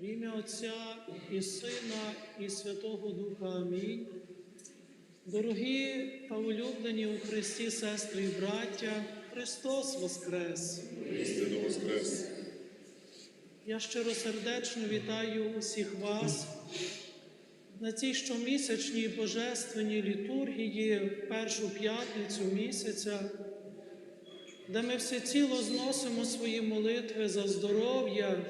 В ім'я Отця і Сина, і Святого Духа Амінь. Дорогі та улюблені у Христі сестри і браття, Христос Воскрес! Істину Воскрес! Я щиросердечно вітаю усіх вас на цій щомісячній божественній літургії в першу п'ятницю місяця, де ми всеціло зносимо свої молитви за здоров'я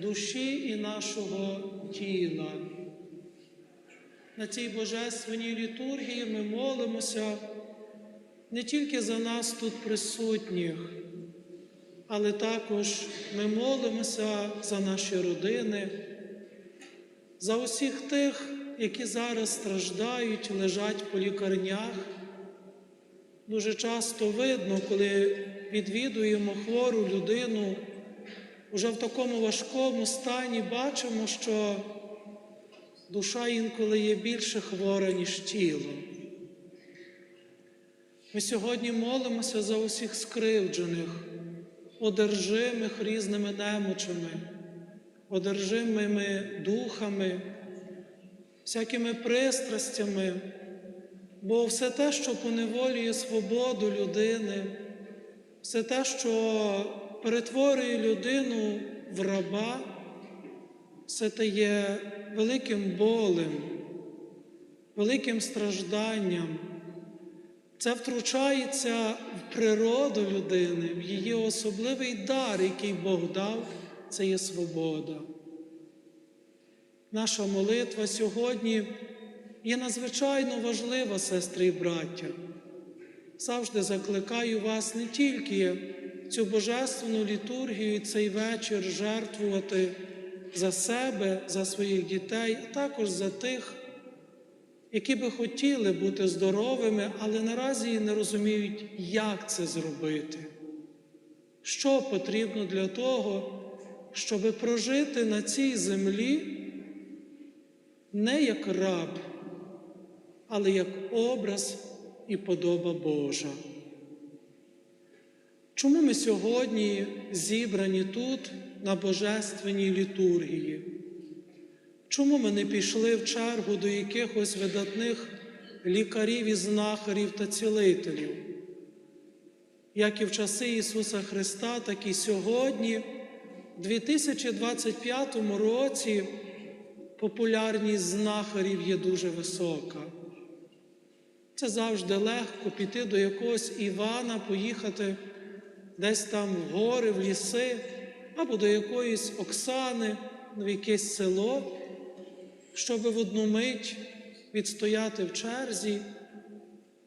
душі і нашого тіла. На цій божественній літургії ми молимося не тільки за нас тут присутніх, але також ми молимося за наші родини, за усіх тих, які зараз страждають, лежать по лікарнях. Дуже часто видно, коли відвідуємо хвору людину, вже в такому важкому стані бачимо, що душа інколи є більше хвора, ніж тіло. Ми сьогодні молимося за усіх скривджених, одержимих різними немочами, одержимими духами, всякими пристрастями, бо все те, що поневолює свободу людини, все те, що перетворює людину в раба, все те є великим болем, великим стражданням. Це втручається в природу людини, в її особливий дар, який Бог дав, це є свобода. Наша молитва сьогодні є надзвичайно важлива, сестри і браття. Завжди закликаю вас не тільки цю божественну літургію цей вечір жертвувати за себе, за своїх дітей, а також за тих, які би хотіли бути здоровими, але наразі не розуміють, як це зробити. Що потрібно для того, щоб прожити на цій землі не як раб, але як образ і подоба Божа. Чому ми сьогодні зібрані тут на Божественній літургії? Чому ми не пішли в чергу до якихось видатних лікарів і знахарів та цілителів? Як і в часи Ісуса Христа, так і сьогодні, в 2025 році, популярність знахарів є дуже висока. Це завжди легко піти до якогось Івана, поїхати десь там в гори, в ліси, або до якоїсь Оксани, в якесь село, щоб в одну мить відстояти в черзі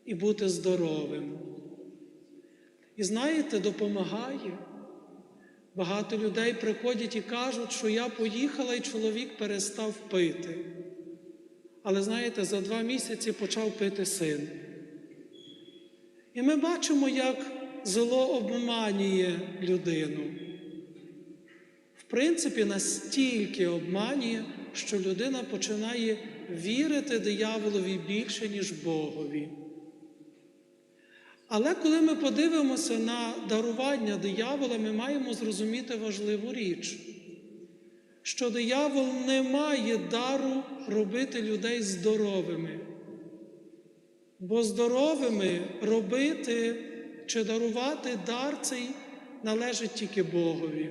і бути здоровим. І знаєте, допомагає. Багато людей приходять і кажуть, що я поїхала і чоловік перестав пити. Але знаєте, за два місяці почав пити син. І ми бачимо, як зло обманює людину. В принципі, настільки обманює, що людина починає вірити дияволові більше, ніж Богові. Але коли ми подивимося на дарування диявола, ми маємо зрозуміти важливу річ, що диявол не має дару робити людей здоровими. Бо здоровими робити чи дарувати дар цей належить тільки Богові.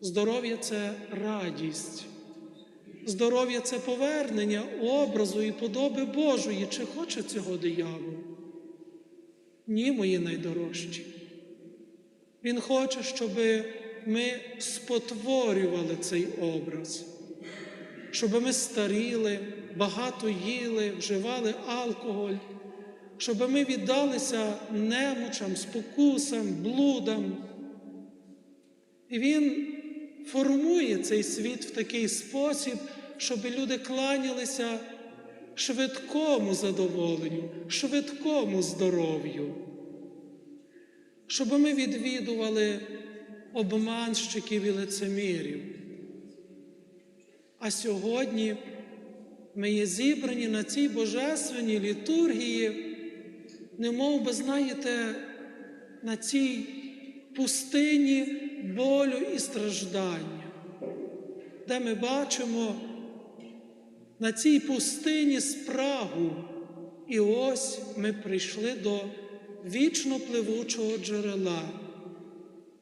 Здоров'я це радість. Здоров'я це повернення образу і подоби Божої. Чи хоче цього диявол? Ні, мої найдорожчі. Він хоче, щоб ми спотворювали цей образ, щоб ми старіли, багато їли, вживали алкоголь, щоб ми віддалися немочам, спокусам, блудам. І він формує цей світ в такий спосіб, щоб люди кланялися швидкому задоволенню, швидкому здоров'ю, щоб ми відвідували обманщиків і лицемірів. А сьогодні ми є зібрані на цій божественній літургії, немов би, знаєте, на цій пустині болю і страждання. де ми бачимо на цій пустині спрагу. І ось ми прийшли до вічно пливучого джерела,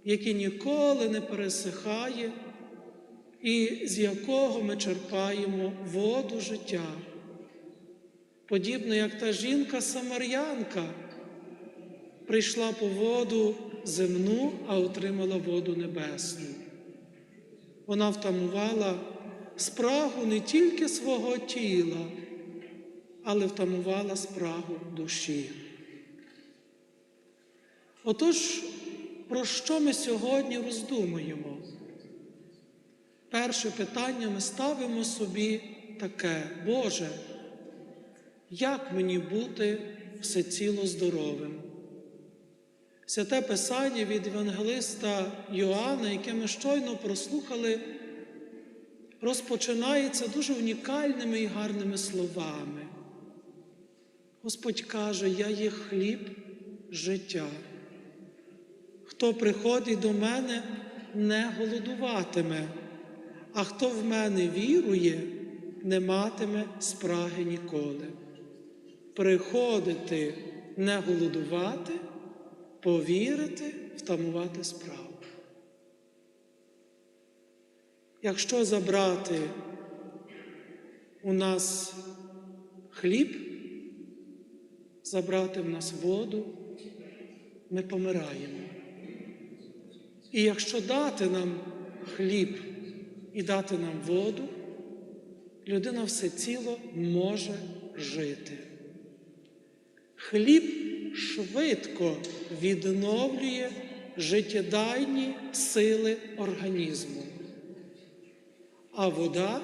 який ніколи не пересихає, і з якого ми черпаємо воду життя. Подібно як та жінка-самарянка прийшла по воду земну, а отримала воду небесну. Вона втамувала спрагу не тільки свого тіла, але втамувала спрагу душі. Отож, про що ми сьогодні роздумуємо? Перше питання ми ставимо собі таке, Боже, як мені бути всеціло здоровим? Святе Писання від Євангелиста Йоанна, яке ми щойно прослухали, розпочинається дуже унікальними і гарними словами. Господь каже, я є хліб життя. Хто приходить до мене, не голодуватиме, а хто в мене вірує, не матиме спраги ніколи. Приходити, не голодувати, повірити, втамувати справу. Якщо забрати у нас хліб, забрати в нас воду, ми помираємо. І якщо дати нам хліб і дати нам воду, людина всеціло може жити. Хліб швидко відновлює життєдайні сили організму, а вода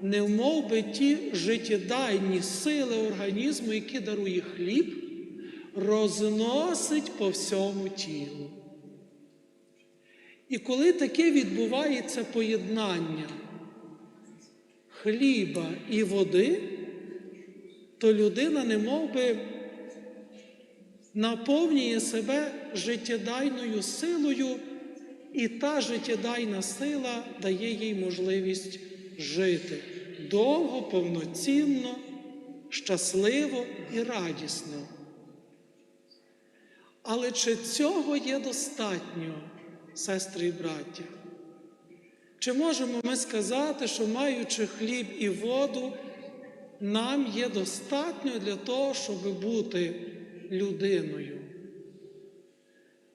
не вмов би ті життєдайні сили організму, які дарує хліб, розносить по всьому тілу. І коли таке відбувається поєднання хліба і води, то людина не би наповнює себе життєдайною силою, і та життєдайна сила дає їй можливість жити довго, повноцінно, щасливо і радісно. Але чи цього є достатньо, сестри і браття? Чи можемо ми сказати, що маючи хліб і воду, нам є достатньо для того, щоб бути людиною?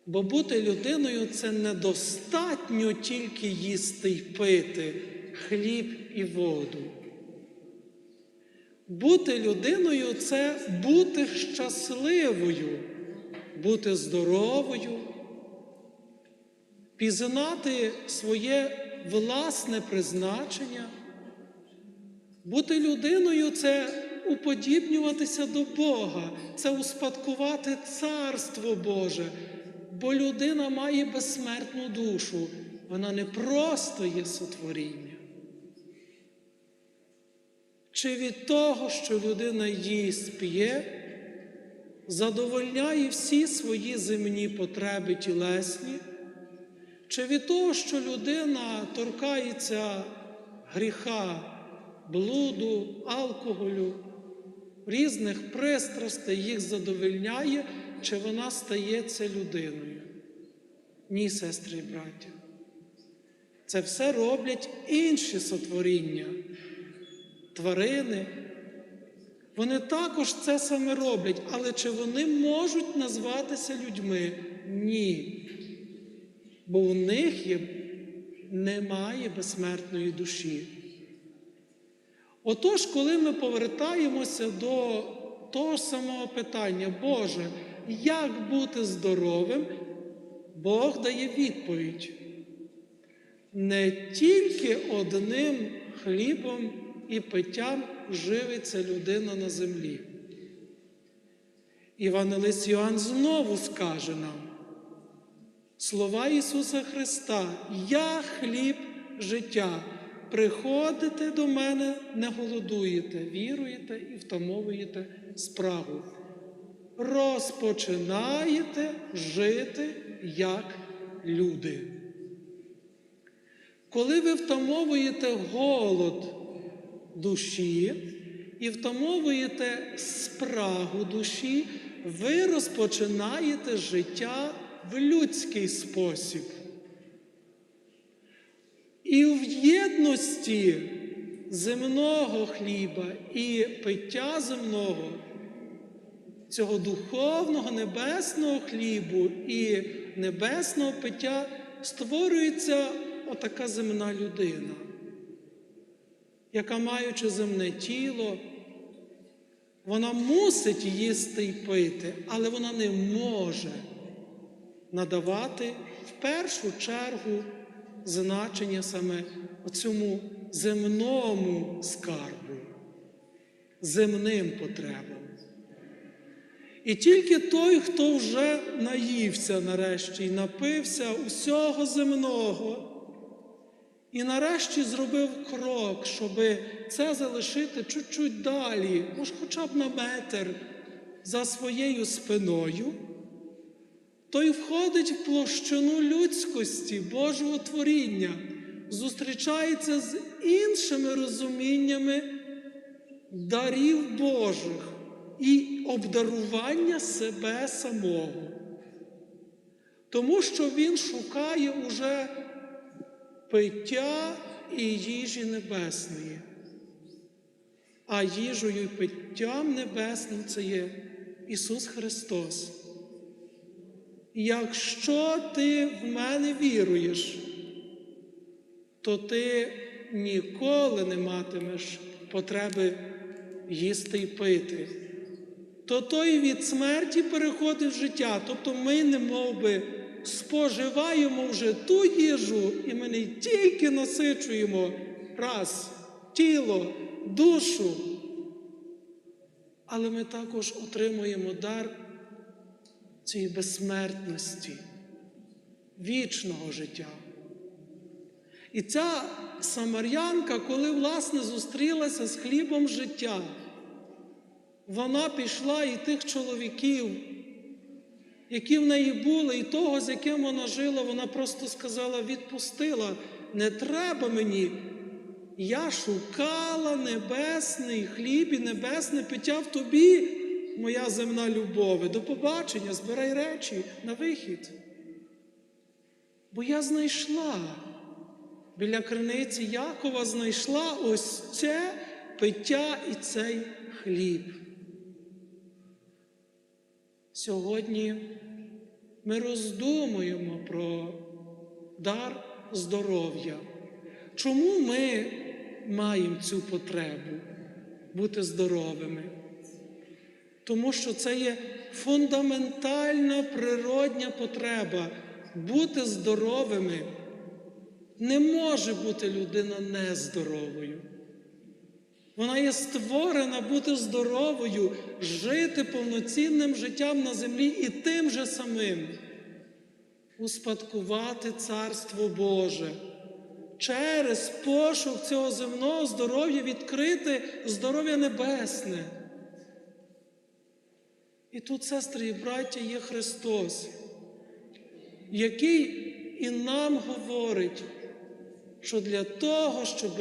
Бо бути людиною це недостатньо тільки їсти й пити хліб і воду. Бути людиною це бути щасливою, бути здоровою, пізнати своє власне призначення. Бути людиною це уподібнюватися до Бога, це успадкувати Царство Боже, бо людина має безсмертну душу, вона не просто є сотворіння. Чи від того, що людина їсть п'є, задовольняє всі свої земні потреби тілесні, чи від того, що людина торкається гріха, блуду, алкоголю, різних пристрастей, їх задовольняє, чи вона стається людиною? Ні, сестри і браття. Це все роблять інші сотворіння, тварини. Вони також це саме роблять, але чи вони можуть назватися людьми? Ні. Бо у них є, немає безсмертної душі. Отож, коли ми повертаємося до того самого питання, Боже, як бути здоровим, Бог дає відповідь. Не тільки одним хлібом і питтям живиться людина на землі. Івангелист Йоанн знову скаже нам слова Ісуса Христа, Я хліб життя. Приходите до мене, не голодуєте, віруєте і втамовуєте спрагу. Розпочинаєте жити як люди. коли ви втамовуєте голод душі і втамовуєте спрагу душі, ви розпочинаєте життя в людський спосіб. І в єдності земного хліба і пиття земного, цього духовного небесного хлібу і небесного пиття створюється отака земна людина, яка, маючи земне тіло, вона мусить їсти й пити, але вона не може надавати в першу чергу значення саме цьому земному скарбу, земним потребам. І тільки той, хто вже наївся нарешті і напився усього земного, і нарешті зробив крок, щоб це залишити чуть-чуть далі, може хоча б на метр за своєю спиною, той входить в площину людськості, Божого творіння, зустрічається з іншими розуміннями дарів Божих і обдарування себе самого. Тому що він шукає уже пиття і їжі небесної. А їжею і питтям небесним це є Ісус Христос. Якщо ти в мене віруєш, то ти ніколи не матимеш потреби їсти і пити. То той від смерті переходить в життя. Тобто ми не би, споживаємо вже ту їжу, і ми не тільки насичуємо раз тіло, душу, але ми також отримуємо дар цієї безсмертності, вічного життя. І ця самарянка, коли власне зустрілася з хлібом життя, вона пішла і тих чоловіків, які в неї були, і того, з яким вона жила, вона просто сказала, відпустила, не треба мені. Я шукала небесний хліб і небесне пиття в тобі, моя земна любове. До побачення, збирай речі на вихід. Бо я знайшла біля криниці Якова знайшла ось це пиття і цей хліб. Сьогодні ми роздумуємо про дар здоров'я. Чому ми маємо цю потребу бути здоровими? Тому що це є фундаментальна природня потреба бути здоровими. Не може бути людина нездоровою. Вона є створена бути здоровою, жити повноцінним життям на землі і тим же самим успадкувати Царство Боже. Через пошук цього земного здоров'я відкрити здоров'я небесне. І тут, сестри і браття, є Христос, який і нам говорить, що для того, щоб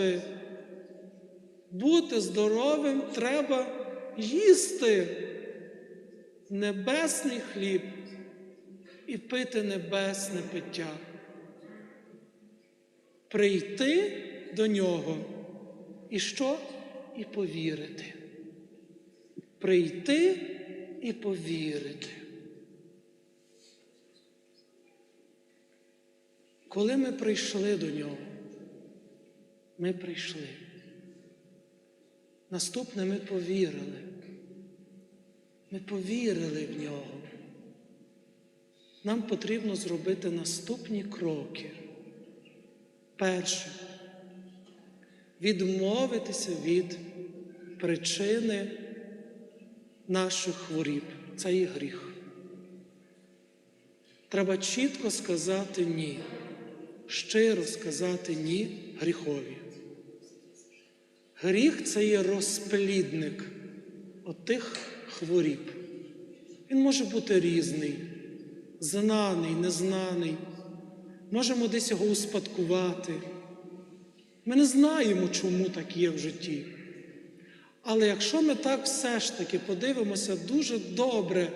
бути здоровим, треба їсти небесний хліб і пити небесне пиття. Прийти до нього і що? І повірити. Прийти і повірити. Коли ми прийшли до нього, ми прийшли. Наступне ми повірили. Ми повірили в нього. Нам потрібно зробити наступні кроки. Перше, відмовитися від причини наших хворіб. Це є гріх. Треба чітко сказати ні, щиро сказати ні гріхові. Гріх це є розплідник отих хворіб. Він може бути різний, знаний, незнаний. Можемо десь його успадкувати, Ми не знаємо, чому так є в житті. Але якщо ми так все ж таки подивимося дуже добре,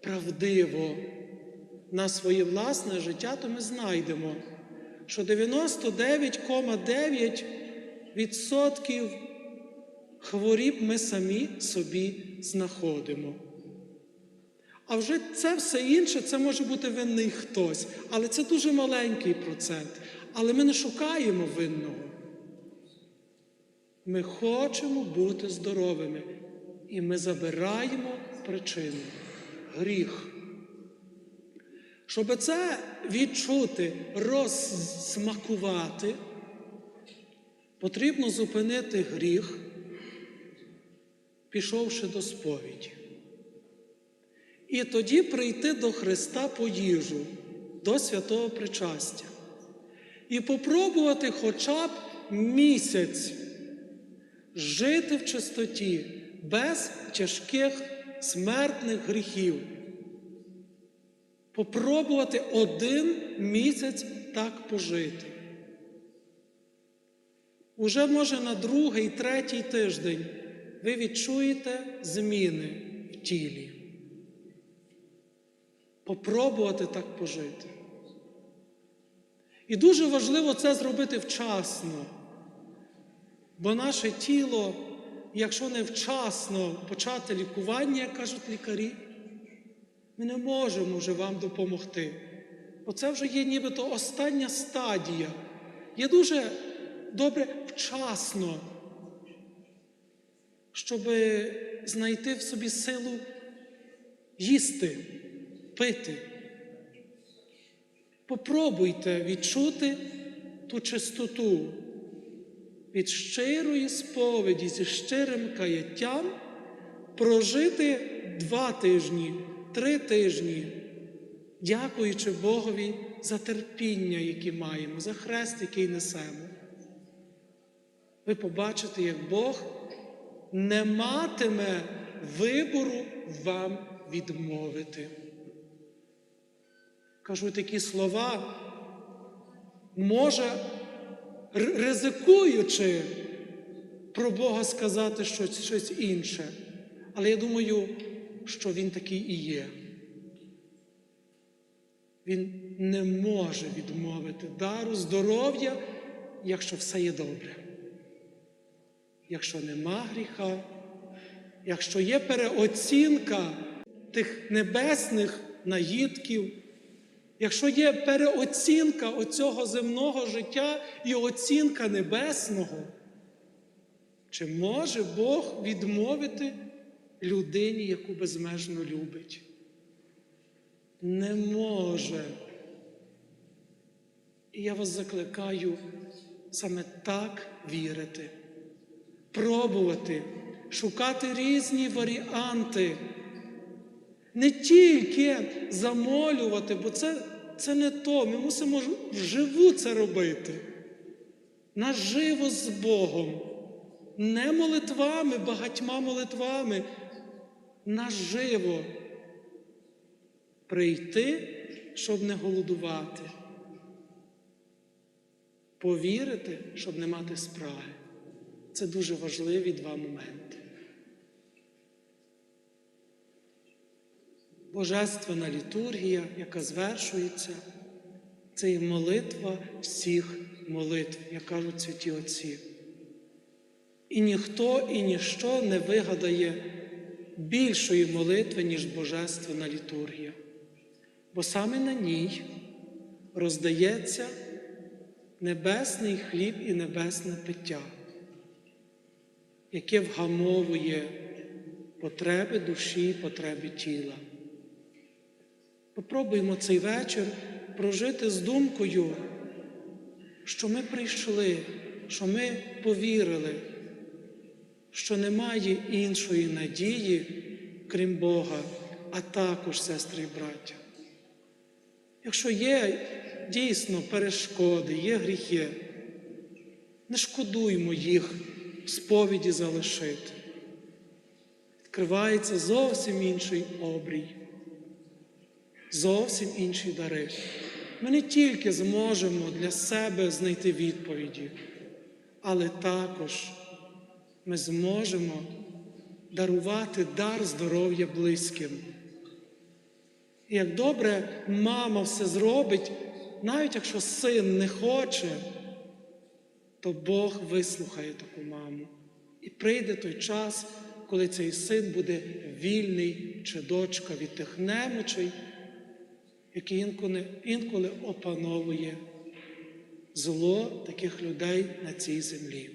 правдиво на своє власне життя, то ми знайдемо, що 99,9% хворіб ми самі собі знаходимо. А вже це все інше, це може бути винний хтось, але це дуже маленький процент. Але ми не шукаємо винного. Ми хочемо бути здоровими, і ми забираємо причину гріх. Щоб це відчути, розсмакувати, потрібно зупинити гріх, пішовши до сповіді. І тоді прийти до Христа по їжу, до святого причастя. І попробувати хоча б місяць жити в чистоті без тяжких смертних гріхів. Попробувати один місяць так пожити. Уже може на другий, третій тиждень ви відчуєте зміни в тілі. Попробувати так пожити. І дуже важливо це зробити вчасно, бо наше тіло, якщо не вчасно почати лікування, як кажуть лікарі, ми не можемо вже вам допомогти. Бо це вже є нібито остання стадія. Є дуже добре вчасно, щоб знайти в собі силу їсти, пити. Попробуйте відчути ту чистоту від щирої сповіді зі щирим каяттям, прожити два тижні, три тижні, дякуючи Богові за терпіння, яке маємо, за хрест, який несемо. Ви побачите, як Бог не матиме вибору вам відмовити. Кажу такі слова, може, ризикуючи про Бога сказати щось, щось інше. Але я думаю, що Він такий і є. Він не може відмовити дару здоров'я, якщо все є добре. Якщо нема гріха, якщо є переоцінка тих небесних наїдків, якщо є переоцінка оцього земного життя і оцінка небесного, чи може Бог відмовити людині, яку безмежно любить? Не може. І я вас закликаю саме так вірити, пробувати, шукати різні варіанти. Не тільки замолювати, бо це, це не то. Ми мусимо вживу це робити. Наживо з Богом. Не молитвами, багатьма молитвами. Наживо прийти, щоб не голодувати. Повірити, щоб не мати спраги. Це дуже важливі два моменти. Божественна літургія, яка звершується, це є молитва всіх молитв, як кажуть святі Отці. І ніхто і ніщо не вигадає більшої молитви, ніж Божественна літургія. Бо саме на ній роздається небесний хліб і небесне пиття, яке вгамовує потреби душі, потреби тіла. Попробуємо цей вечір прожити з думкою, що ми прийшли, що ми повірили, що немає іншої надії, крім Бога, а також сестри і браття. Якщо є дійсно перешкоди, є гріхи, не шкодуймо їх сповіді залишити. Відкривається зовсім інший обрій, зовсім інші дари. ми не тільки зможемо для себе знайти відповіді, але також ми зможемо дарувати дар здоров'я близьким. І як добре мама все зробить, навіть якщо син не хоче, то Бог вислухає таку маму. І прийде той час, коли цей син буде вільний чи дочка від тих немочей, які інколи, інколи опановує зло таких людей на цій землі.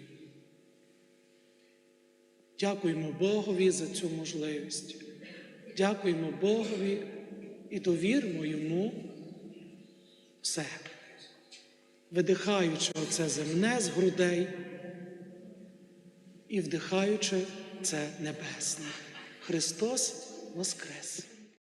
Дякуємо Богові за цю можливість. Дякуємо Богові і довіримо йому все, видихаючи оце земне з грудей і вдихаючи це небесне. Христос Воскрес!